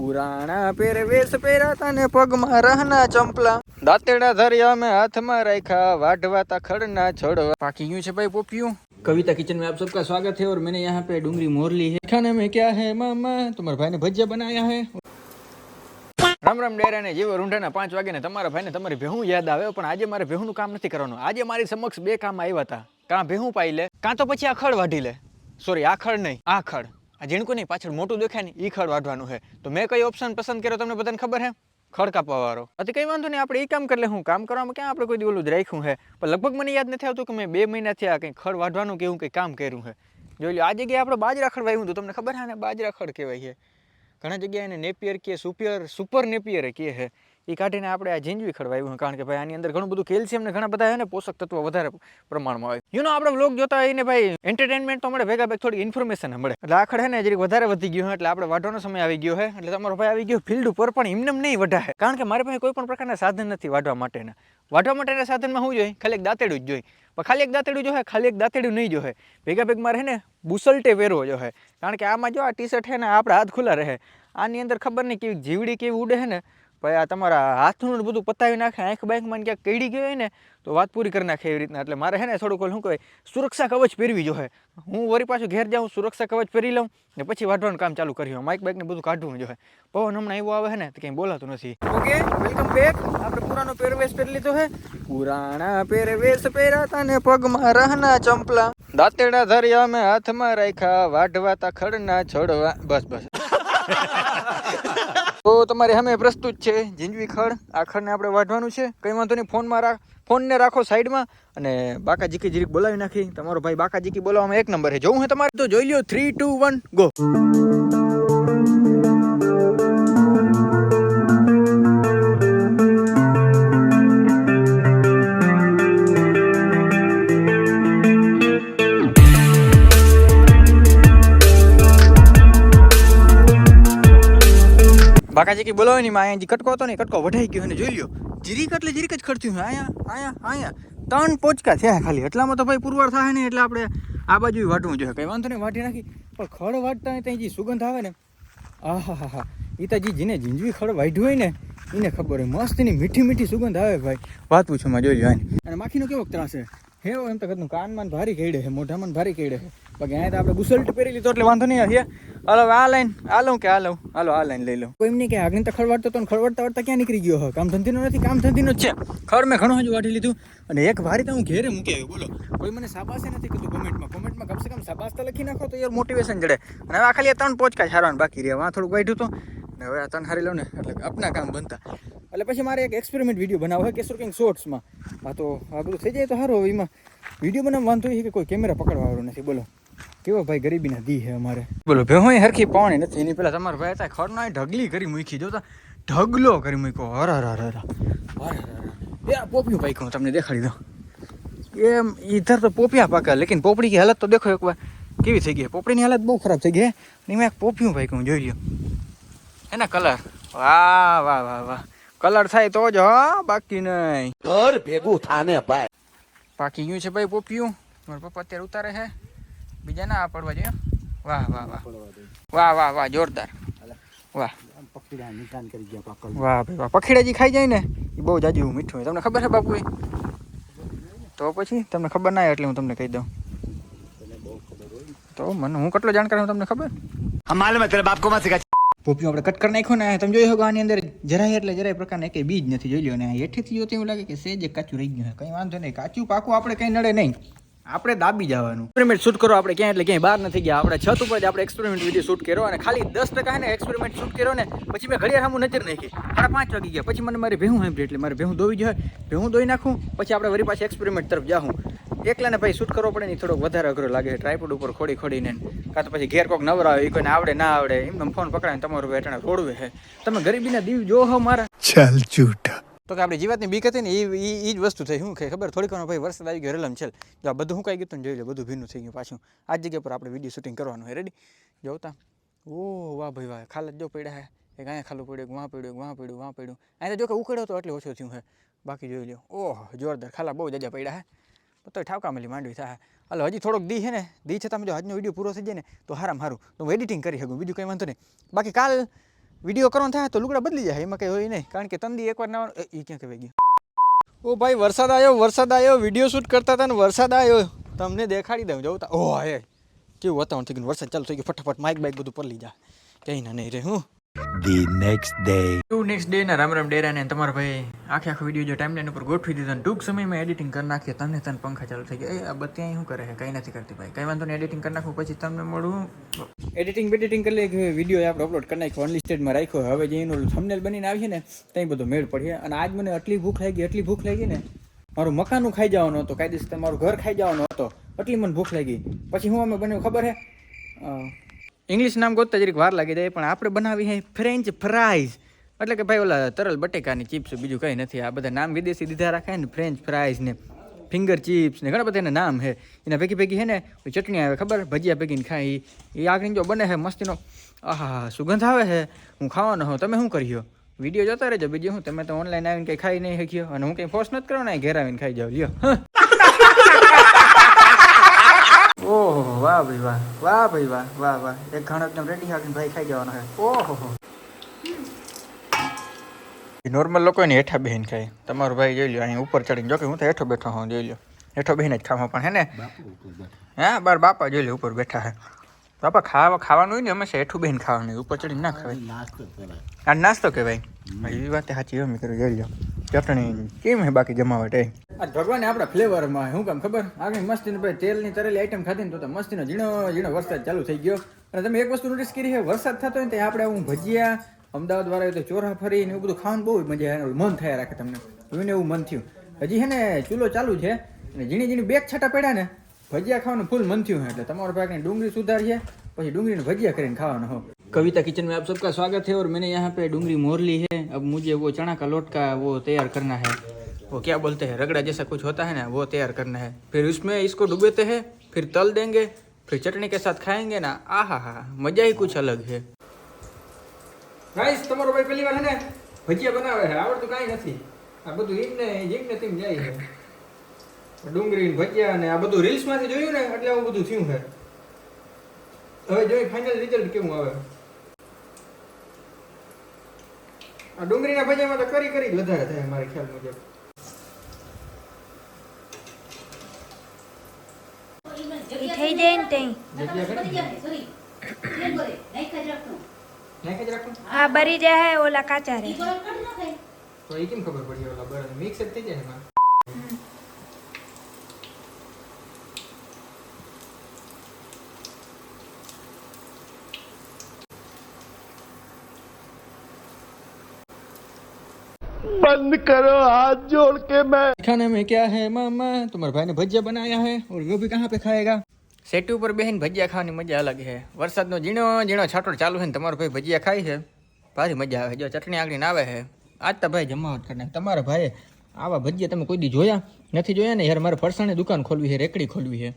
પુરાણા પહેરવેશ પહેરાતા ને પગમાં રહના ચંપલા દાંતેડા ધર્યા મેં હાથમાં રાખ્યા વાઢવાતા ખડના છોડવા પાકી ગયું છે ભાઈ પોપિયું कविता किचन में आप सबका स्वागत है और मैंने यहाँ पे डूंगरी मोर ली है खाने में क्या है मामा तुम्हारे भाई ने भजिया बनाया है રામ રામ ડેરા ને જેવો રૂંઢાના પાંચ વાગે ને તમારા ભાઈને તમારી ભેહું યાદ આવે પણ આજે મારે ભેહુંનું કામ નથી કરવાનું આજે મારી સમક્ષ બે કામ આવ્યા હતા કાં ભેહું પાઈ લે કાં તો પછી આ ખડ વાઢી લે સોરી આ ખડ નહીં આ ખડ આ ઝીણકું નહીં, પાછળ મોટું દેખાય ને એ ખડ વાઢવાનું છે. તો મેં કઈ ઓપ્શન પસંદ કર્યો તમને બધાને ખબર હે ખડ કાપવા વાળો અતિ કંઈ વાંધો નહીં, આપણે એ કામ કરી હું કામ કરવામાં ક્યાં આપણે કોઈ ઓલું જ રાખ્યું છે? પણ લગભગ મને યાદ નથી આવતું કે મેં બે મહિનાથી આ કંઈ ખડ વાઢવાનું કે એવું કંઈ કામ કર્યું છે. જોઈ લો આ જગ્યાએ આપણે બાજરા ખડ વાવ્યું હતું. તમને ખબર છે ને બાજરા ખડ કહેવાય છે. ઘણા જગ્યાએ એને નેપિયર કે સુપિયર, સુપર નેપિયર કહે છે. એ કાઢીને આપણે આ ઝીંજવી ખડવાયું કારણ કે ભાઈ આની અંદર ઘણું બધું કેલ્શિયમ ને ઘણા બધા ને પોષક તત્વો વધારે પ્રમાણમાં હોય. યુનો આપણે બ્લોગ જોતા હોય ને ભાઈ એન્ટરટેનમેન્ટ તો મળે ભેગા ભેગ થોડી ઇન્ફોર્મેશન મળે. એટલે આખડ ને જરીક વધારે વધી ગયું એટલે આપણે વાઢવાનો સમય આવી ગયો છે, એટલે તમારો ભાઈ આવી ગયો ફિલ્ડ ઉપર, પણ એમને નહીં વઢાય કારણ કે મારી પાસે કોઈ પણ પ્રકારના સાધન નથી વાઢવા માટેના. વાઢવા માટેના સાધનમાં શું જોઈએ ખાલી એક દાંતેડું જ જોઈએ પણ ખાલી એક દાંતેડું જોઈએ ખાલી એક દાંતેડું નહીં જોઈએ ભેગા ભેગ મારે ને બુસલટે પહેરવો જોઈએ કારણ કે આમાં જો આ ટી શર્ટ છે ને, આપણા હાથ ખુલ્લા રહે. આની અંદર ખબર નહીં કેવી જીવડી કેવી ઉડે છે ને. ભાઈ, આ તમારા હાથનું બધું પતાવી નાખે, આંખ બાંખમાં ક્યાંક કઈડી ગયો હોય ને, તો વાત પૂરી કરી નાખે એવી રીતના. એટલે મારે છે ને થોડુંક શું કહેવાય, સુરક્ષા કવચ પહેરવી જોઈએ. હું વળી પાછું ઘેર જાઉં, સુરક્ષા કવચ પહેરી લઉં ને પછી વાઢવાનું કામ ચાલુ કર્યું માઇક બાઇકને બધું કાઢવું જોઈએ. પવન હમણાં એવો આવે છે ને, તો કંઈ બોલાતું નથી. ઓકે વેલકમ બેક આપણે પુરાનો પહેરવેશ પહેરી લીધો છે. પુરાણા પહેરવેશ પહેરાતા ને પગમાં રહના ચંપલા. દાંતેડા ધર્યા અમે હાથમાં રાખ્યા, વાઢવાતા ખડના છોડવા. બસ બસ. તો તમારે સામે પ્રસ્તુત છે જીંજવી ખડ. આ ખડને આપણે વાઢવાનું છે. કંઈ વાંધો નહીં, ફોનમાં રાખ, ફોનને રાખો સાઈડમાં અને બાકા જીકી જીરીક બોલાવી નાખી. તમારો ભાઈ બાકા જીકી બોલાવવામાં એક નંબર છે. જોવું હે તમારે? તો જોઈ લ્યો. થ્રી ટુ વન ગો બાકાજી કે બોલાવે નહીં અહીંયા કટકો હતો ને કટકો વઢાઈ ગયો અને જોઈ લ્યો, જીરીક એટલે જીરીક જ ખર્ચ્યું અહીંયા અહીંયા અહીંયા. ત્રણ પોચકા થયા ખાલી. એટલામાં તો ભાઈ પુરવાર થાય ને એટલે આપણે આ બાજુ વાટવું જોઈએ. કંઈ વાંધો નહીં, વાટી નાખી. પણ ખડ વાટતા ને ત્યાં જે સુગંધ આવે ને આહા હા હા એ તો જે જેને જીંજવી ખડ વાઢ્યું હોય ને એને ખબર હોય. મસ્ત એની મીઠી મીઠી સુગંધ આવે ભાઈ. વાત પૂછો માં, જોઈ લો અને માખીનો કેવો ત્રાસ છે? હે એમ તો કદનું કાનમાં ભારી કેડે છે મોઢામાં ભારી કેડે છે બાકી અહીંયા તો આપણે બુસલ્ટ પહેરી લીધો એટલે વાંધો નહીં હે હાલો આ લાઈન આ લઉં કે આ લઉં? હાલો આ લાઈન લઈ લઉં કોઈ નહીં કે આગળ તો ખડવાડતો તો ને ખડવાડતા વાડતા ક્યાં નીકળી ગયો હોય કામ ધંધીનો નથી કામ ધંધીનો જ છે. ખર મેં ઘણો હજુ વાટી લીધું. અને એક ભારી તો હું ઘેરે મૂકી આવ્યો બોલો. કોઈ મને સાબાસે નથી કીધું કોમેન્ટમાં કોમેન્ટમાં કમસે કમ સાબાસ તો લખી નાખો તો યાર મોટિવેશન જડે. અને આ ખાલી ત્રણ પોચકા છારવાનું બાકી રહ્યા. વાં થોડું ગાઢ્યું તો. ને હવે આ ત્રણ હારી લઉં ને એટલે આપના કામ બનતા. એટલે પછી મારે એક એક્સપેરિમેન્ટ વીડિયો બનાવવો હોય શું કંઈક શોર્ટ્સમાં હા તો આ બધું થઈ જાય તો સારું એમાં વીડિયો બનાવવા વાંધો એ કે કોઈ કેમેરા પકડવાવાળો નથી. બોલો કેવો ભાઈ ગરીબીના દી હે અમારે. બોલો ભેહોય હરખી પાણી નથી. એની પહેલાં તમારા ભાઈ હતા ખડનો ઢગલી કરી મૂકી. જોતા ઢગલો કરી મૂક્યો. હર હર હર હર હર હર એ પોપિયું પાક્યું હું તમને દેખાડી દઉં. એમ ઇધર તો પોપિયા પાકા લેકિન પોપડી હાલત તો દેખો એક વાર કેવી થઈ ગઈ? પોપડીની હાલત બહુ ખરાબ થઈ ગઈ હે. અને એમાં એક પોપિયું હું જોઈ લ્યો. है ना कलर वाह वाह वाह वाह कलर था तो जो बाकी नहीं घर भेगू था ने बाकी यूँ छे भाई पोपियो मोर पप्पा तेरे उतारे है बीजा ना पड़वा जो वाह वाह वाह वाह वाह वाह जोरदार वाह पखिड़ा निशान कर गया पकल वाह भाई वाह पखिड़ा जी खाई जाए ने ये बहुत जाजू मीठो है तुमने खबर है बाबू तो પછી તમને ખબર ના હોય એટલે હું તમને કહી દઉં. તો મને હું કેટલો જાણકાર હું તમને ખબર? હમાલ મે તેરે બાપકો માં સિકા પોપિયું આપણે કટ કરી નાખ્યો ને, તમે જોઈ શકો આની અંદર જરાય એટલે જરાય પ્રકારના એકે બીજ નથી, જોઈ લો ને એઠેથી જોતી એવું લાગે કે સેજ કાચું રહી ગયું કંઈ વાંધો નહીં. કાચું પાકું આપણે કંઈ નડે નહીં. આપણે દાબી જવાનું. એક્સપેરિમેન્ટ શૂટ કરો આપણે ક્યાંય એટલે ક્યાંય બહાર નથી ગયા. આપણે છત ઉપર જ આપણે એક્સપેરિમેન્ટ વીડિયો શૂટ કર્યો અને ખાલી દસ ટકા ને એક્સપેરિમેન્ટ શૂટ કર્યો ને, પછી મેં ઘડિયાળ સામું નજર નાખી. સાડા પાંચ વાગી ગયા. પછી મને મારી ભેહું સાંભળી એટલે મારે ભેહું દોવી જોઈએ ભેહું દોઈ નાખું, પછી આપણે વળી પાછી એક્સપેરિમેન્ટ તરફ જાઉં એકલાને ભાઈ શૂટ કરવો પડે ને થોડોક વધારે અઘરો લાગે છે. ટ્રાયપોડ ઉપર ખોડી ખોડીને કાં તો પછી ઘેર કોઈક નવરા હોય કોઈને આવડે ના આવડે એમને ફોન પકડાય તમારું વેટણે રોડવે છે. તમે ગરીબીના દીવ જો હો મારા. ચાલ ચૂટા તો કે આપણે જીવાતની બીક હતી ને એ એ જ વસ્તુ થઈ. શું કે ખબર? થોડીક વાર ભાઈ વરસાદ આવી ગયો રેલમ છે જો આ બધું હું કાંઈ ગયું જોઈ લે બધું ભીનું થઈ ગયું પાછું. આ જગ્યા પર આપણે વીડિયો શૂટિંગ કરવાનું છે. રેડી જોતા ઓ વાહ ભાઈ વાહ. ખાલ જો પડ્યા હે. એક અહીંયા ખાલું પડ્યું વાં પડ્યું વાં પડ્યું વાં પડ્યું. અહીંયા જો કે ઉકળ્યો તો એટલે ઓછો થયું છે. બાકી જોઈ લો ઓહ જોરદાર. ખાલા બહુ જજા પડ્યા હે. તો ઠાવકા મળી માંડવી થાય. હાલો, હજી થોડોક દી છે ને, દી છતાં જો આજનો વીડિયો પૂરો થઈ જાય ને, તો હારામ હારું. તો હું એડિટિંગ કરી શકું, બીજું કંઈ વાંધો નહીં. બાકી કાલ વીડિયો કરવાનો થાય તો લુગડા બદલી જાય, એમાં કંઈ હોય નહીં. કારણ કે તંદી એકવાર ના એ ક્યાં કહેવાય ગયું? ઓ ભાઈ, વરસાદ આવ્યો વરસાદ આવ્યો વીડિયો શૂટ કરતા હતા ને, વરસાદ આવ્યો તમને દેખાડી દઉં જવું તા. ઓહ, હે કેવું વાતાવરણ થઈ ગયું વરસાદ ચાલુ થઈ ગયો, ફટાફટ માઇક બાઇક બધું પલળી જાય કંઈ ના નહીં રે, હું. The next day to next day ના રામ રામ ડેરા ને તમારા ભાઈ આખે આખો વીડિયો જો ટાઈમ લાઈન ઉપર ગોઠવી દીધો ને ટૂંક સમયમાં એડિટિંગ કરી નાખીએ. તને તને પંખા ચાલુ થઈ ગયા. એ આ બત્તી અહીં શું કરે છે? કંઈ નથી કરતી ભાઈ. કંઈ વાંધો નહીં એડિટિંગ કરી નાખું પછી તમને મળું. એડિટિંગ બેડિટિંગ કરી લઈએ વીડિયો આપણે અપલોડ કરી નાખ્યો અનલિસ્ટેડમાં રાખ્યો હવે જે એનું થંબનેલ બનીને આવી ને ત્યાં બધો મેળ પડીએ અને આજ મને આટલી ભૂખ લાગી એટલી ભૂખ લાગી ને મારું મકાનું ખાઈ જવાનું હતું. કાયદેસર મારું ઘર ખાઈ જવાનું હતો. એટલી મને ભૂખ લાગી. પછી હું અમે બન્યું ખબર હે ઇંગ્લિશ નામ ગોતતા જરીક વાર લાગી જાય, પણ આપણે બનાવી હે ફ્રેન્ચ ફ્રાઈઝ એટલે કે ભાઈ ઓલા તરલ બટેકાની ચિપ્સ બીજું કંઈ નથી. આ બધા નામ વિદેશી દીધા રાખે ને ફ્રેન્ચ ફ્રાઈઝ ને ફિંગર ચિપ્સ ને ઘણા બધા એના નામ છે એના ભેગી ભેગી છે ને ચટણી આવે, ખબર? ભજીયા ભેગીને ખાઈ. એ આગળ જો બને હે મસ્તીનો, આહા, સુગંધ આવે હે. હું ખાવાનો હોઉં, તમે શું કર્યો? વીડિયો જોતા રહેજો. બીજું હું તમે તો ઓનલાઈન આવીને કંઈ ખાઈ નહીં શક્યો. અને હું કંઈ ફોર્સ નથી કરો ને ઘેર આવીને ખાઈ જાવ લ્યો ઓહો વાહ ભાઈ વાહ વાહ ભાઈ વાહ વાહ વાહ. એક ઘણો એકદમ રેડી હાકીને ભાઈ ખાઈ જવાનો છે. ઓહો નોર્મલ લોકો ને હેઠા બેહીને ખાય. તમારો ભાઈ જોઈ લ્યો અહીં ઉપર ચડીને જો કે હું તો હેઠો બેઠો હોઉં જોઈ લ્યો. હેઠો બેહીને જ ખાવા પણ હે ને? હા બાર બાપા જોઈ લ્યો ઉપર બેઠા હે. બાપા ખાવા ખાવાનું હોય ને હંમેશા હેઠું બેહીને ખાવાનું ઉપર ચડીને ના ખાવાય. આ નાસ્તો કહેવાય. એ વાત સાચી એમ કરું જોઈ લ્યો. ચટણી કેમ હે બાકી જમાવટ એ આ ભગવાને આપણા ફ્લેવરમાં શું કામ ખબર આગળ મસ્તીને ભાઈ તેલની તરેલી આઈટમ ખાધી ને તો તો મસ્તીનો ઝીણો ઝીણો વરસાદ ચાલુ થઈ ગયો અને તમે એક વસ્તુ નોટિસ કરી છે વરસાદ થતો હોય ને તે આપણે હું ભજીયા અમદાવાદ વાળા તો ચોરા ફરી ને એવું બધું ખાવાનું બહુ મજા આવે મન થયા રાખે તમને જોઈને એવું મન થયું હજી છે ને ચૂલો ચાલુ છે અને ઝીણી ઝીણી બેગ છાટા પડ્યા ને ભજીયા ખાવાનું ફૂલ મન થયું છે એટલે તમારા ભાગને ડુંગળી સુધારીએ પછી ડુંગળીને भजिया કરીને ખાવાનો हो कविता किचन में आप सबका स्वागत है और मैंने यहाँ पे डूंगरी मोर ली है अब मुझे वो चना का लोट का वो तैयार करना है वो क्या बोलते हैं रगड़ा जैसा कुछ होता है ना वो तैयार करना है फिर उसमें इसको डुबोते हैं फिर तल देंगे फिर चटनी के साथ खाएंगे ना आ हा हा मजा ही कुछ अलग है ગાઈસ તમારો ભાઈ પહેલી વાર હે ને ભજીયા બનાવે છે આવડતું કાંઈ નથી આ બધું ઈમ ને જીમ ને તેમ જાય છે ડુંગળી ને ભજીયા ને આ બધું રીલ્સ માંથી જોયું ને એટલે આવું બધું થયું છે હવે જોઈ ફાઇનલ રિઝલ્ટ કેવું આવે આ ડુંગળીના ભજીયામાં તો કરી કરી જ વધારે થાય મારા ખ્યાલ મુજબ થઈ જાય ને તઈ. હા બરી જાય ઓલા કાચા રે. તો એ કેમ ખબર પડી ઓલા બરાબર મિક્સ થઈ જાય એમાં? બંધ કરો હાથ જોડ કે મેં खाने में क्या है मामा तुम्हारे भाई ने भजिया बनाया है और वो भी कहाँ पे खाएगा સેટી ઉપર બેહીને ભજીયા ખાવાની મજા અલગ છે વરસાદનો ઝીણો ઝીણો છાંટો ચાલુ છે ને તમારો ભાઈ ભજીયા ખાય છે ભારી મજા આવે જો ચટણી આગળ આવે છે આજ તો ભાઈ જમાવટ કરીને તમારા ભાઈએ આવા ભજીયા તમે કોઈ દી જોયા નથી જોયા ને યાર મારે ફરસાણે દુકાન ખોલવી છે રેકડી ખોલવી છે